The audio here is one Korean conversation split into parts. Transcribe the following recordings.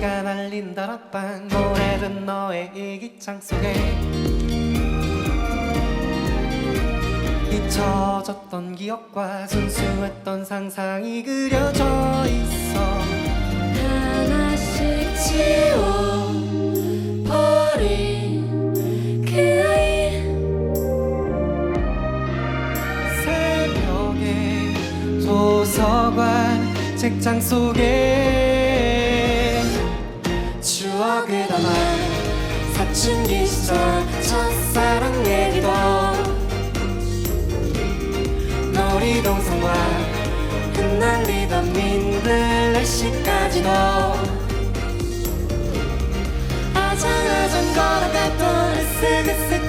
빠라빠라빵 노래든 너의 일기장 속에 잊혀졌던 기억과 순수했던 상상이 그려져 있어. 하나씩 지워버린 그 아이. 새벽에 도서관 책장 속에 담아 사춘기 시절 첫사랑 얘기도 놀이동산과 흩날리던 민들레시까지도 아장아장 걸어갔던 으쓱으쓱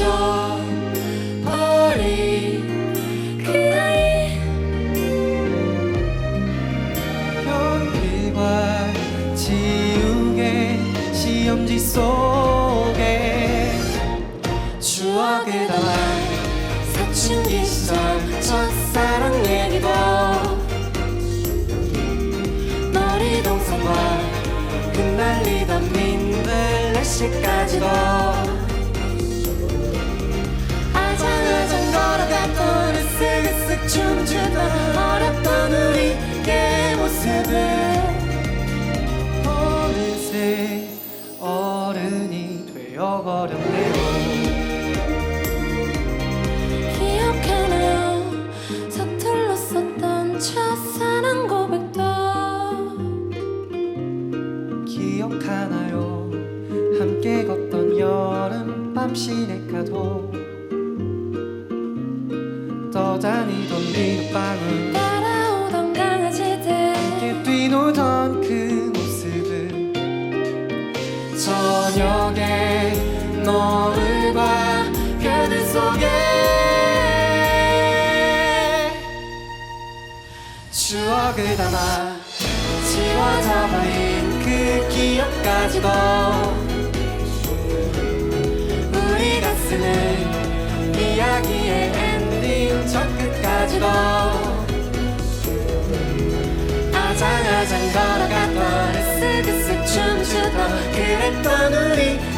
잊어버린 그 아이. 연필과 지우개 시험지 속에 추억을 담아 사춘기 시절 첫사랑 얘기도 놀이동산과 흩날리던 민들레 시까지도 춤추던 어렸던 우리의 모습을 어느새 어른이 되어버렸네요. 기억하나요. 서툴렀었던 첫사랑 고백도 기억하나요? 함께 걷던 여름밤 시내가도 떠다니던 비눗방울 따라오던 강아지들 함께 뛰노던 그 모습을 저녁에 노을과 별들 속에. 추억을 담아 지워져 버린 그 기억까지도 우리가 쓰는 저 끝까지도 아장아장 걸어갔던 으쓱으쓱 춤추던 그랬던 우리